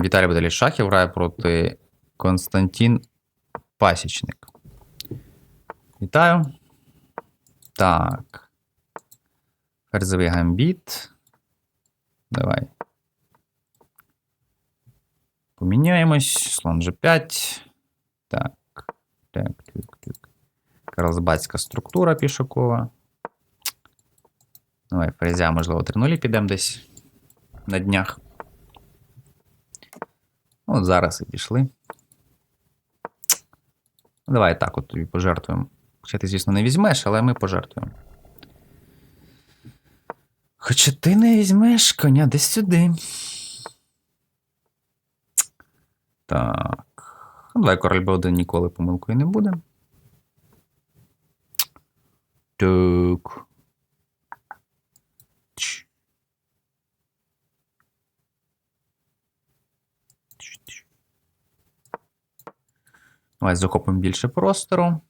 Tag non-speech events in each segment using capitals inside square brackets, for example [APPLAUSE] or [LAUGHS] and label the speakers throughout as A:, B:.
A: Віталій Баталій Шахів грає проти Константин Пасічник. Вітаю. Так. Ферзовий гамбіт. Давай. Поміняємось. Слон G5. Так. Так, так, так. Карлсбадська структура пішокова. Давай, ферзя, можливо, 3 підемо десь на днях. От зараз і пішли. Давай так от тобі пожертвуємо. Хоча ти, звісно, не візьмеш, але ми пожертвуємо. Хоча ти не візьмеш коня десь сюди. Так. Ну, Давай король Б1 ніколи помилкою не буде. Так. Давай захопимо більше простору.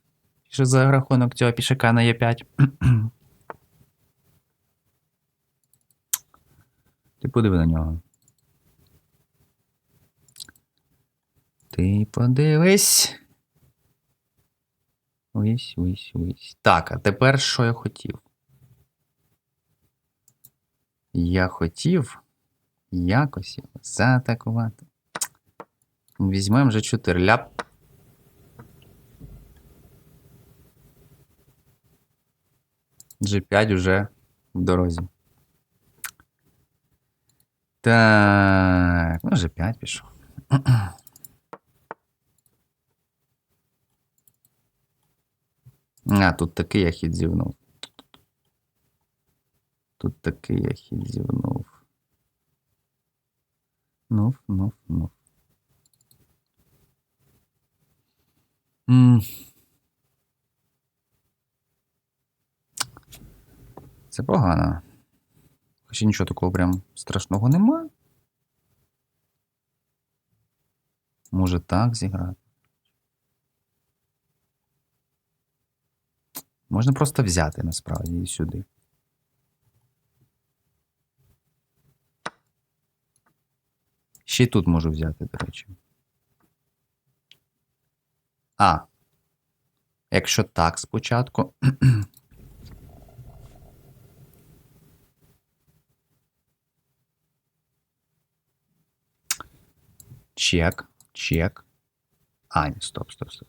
A: Ще за рахунок цього пішака на Е5. Ти подиви на нього. Ти подивись. Ось, ось, ось. Так, а тепер що я хотів? Я хотів якось його заатакувати. Візьмемо вже 4 ляп. G5 уже в дорозі. Так, ну G5 пішов. А, тут такий я хід зівнув. Тут такий я хід зівнув. Нув, нув, нув. Це погано. Хоча нічого такого прям страшного нема. Може так зіграти. Можна просто взяти насправді і сюди. Ще й тут можу взяти, до речі. А. Якщо так спочатку. Чек, чек. А, ні, стоп, стоп, стоп.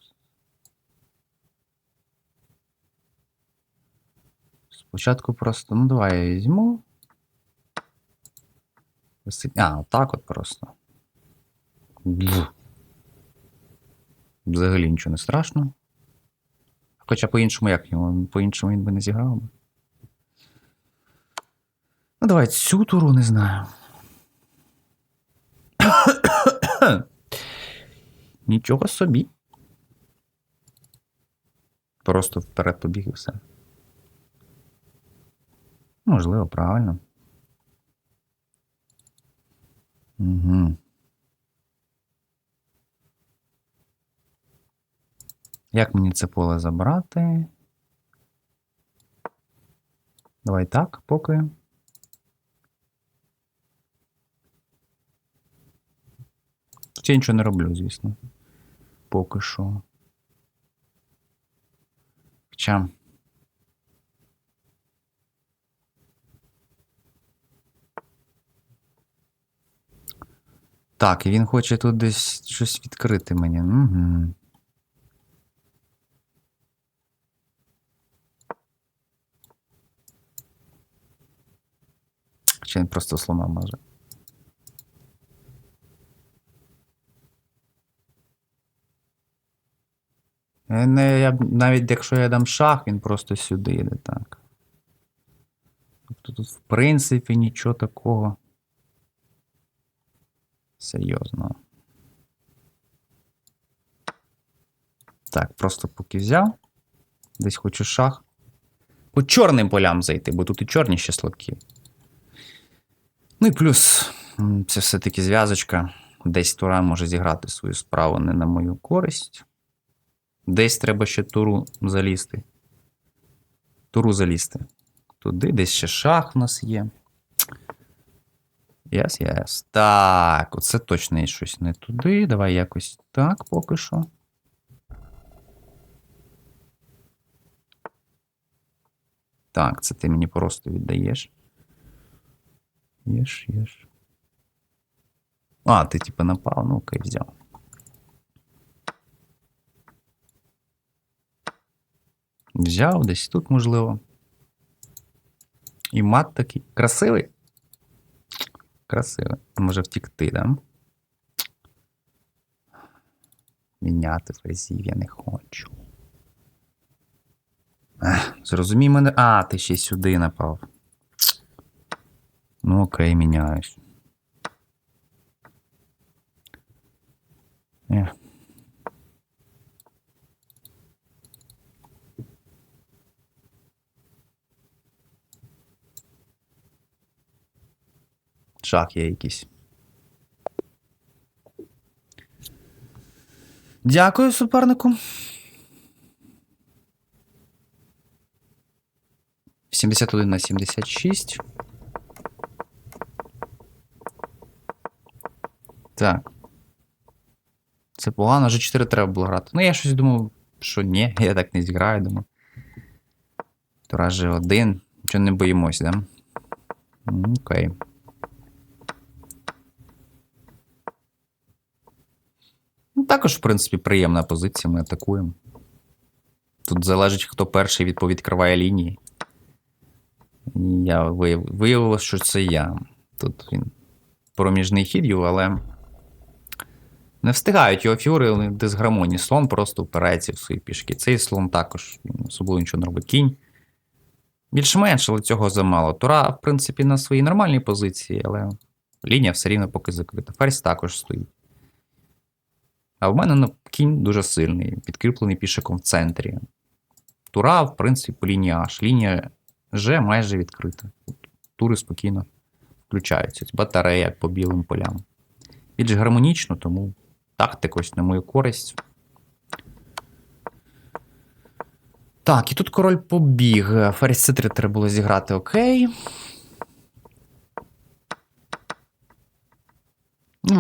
A: Спочатку просто, ну давай я візьму. А, отак от просто. Взагалі нічого не страшно. Хоча по-іншому як його? По-іншому він би не зіграв. Ну, давай цю туру не знаю. Нічого собі. Просто вперед побіг і все. Можливо, правильно. Угу. Як мені це поле забрати? Давай так, поки. Тут я нічого не роблю, звісно. Поки що. Хоча. Так, і він хоче тут десь щось відкрити мені. Угу. Чи він просто слона може? Не, я, навіть якщо я дам шах, він просто сюди йде так. Тобто тут, в принципі, нічого такого. Серйозно. Так, просто поки взяв. Десь хочу шах. По чорним полям зайти, бо тут і чорні ще слабкі. Ну і плюс, це все-таки зв'язочка. Десь тура може зіграти свою справу не на мою користь. Десь треба ще туру залізти. Туру залізти. Туди, десь ще шах у нас є. Yes, yes. Так, оце точно є щось не туди. Давай якось так поки що. Так, це ти мені просто віддаєш. Єш, єш. А, ти типу напав, ну окей, взяв. Взяв десь тут, можливо. І мат такий. Красивий. Красивий. Може втікти, да? Міняти фрезів я не хочу. Зрозумій мене. А, ти ще сюди напав. Ну, окей, міняюсь. Шах є якийсь. Дякую, супернику. 71 на 76. Так. Це погано, вже 4 треба було грати. Ну, я щось думав, що ні, [LAUGHS] я так не зіграю, думаю. Тура же один. Нічого не боїмось, да? Окей. Ну, також, в принципі, приємна позиція, ми атакуємо. Тут залежить, хто перший відпо- відкриває лінії. Я вияв... виявилось, що це я. Тут він проміжний хід його, але не встигають його фігури, вони дисгармонії. Слон просто впирається в свої пішки. Цей слон також особливо нічого не робить. Кінь. Більш-менш, але цього замало. Тура, в принципі, на своїй нормальній позиції, але лінія все рівно поки закрита. Ферзь також стоїть. А в мене ну, кінь дуже сильний, підкріплений пішаком в центрі. Тура, в принципі, по лінії H. Лінія G майже відкрита. Тури спокійно включаються. Батарея по білим полям. Більш гармонічно, тому тактика ось на мою користь. Так, і тут король побіг. Ферзь c3 треба було зіграти окей.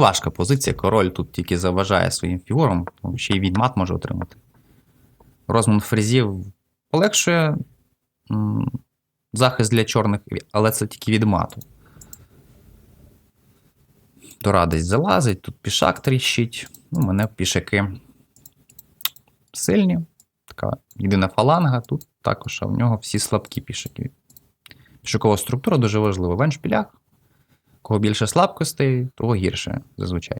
A: Важка позиція. Король тут тільки заважає своїм фігурам, ще й відмат може отримати. Розмін фрезів полегшує захист для чорних, але це тільки від мату. Тора десь залазить, тут пішак тріщить. Ну, мене пішаки сильні. Така єдина фаланга, тут також, а в нього всі слабкі пішаки. Пішакова структура дуже важлива. В еншпілях, кого більше слабкостей, того гірше зазвичай.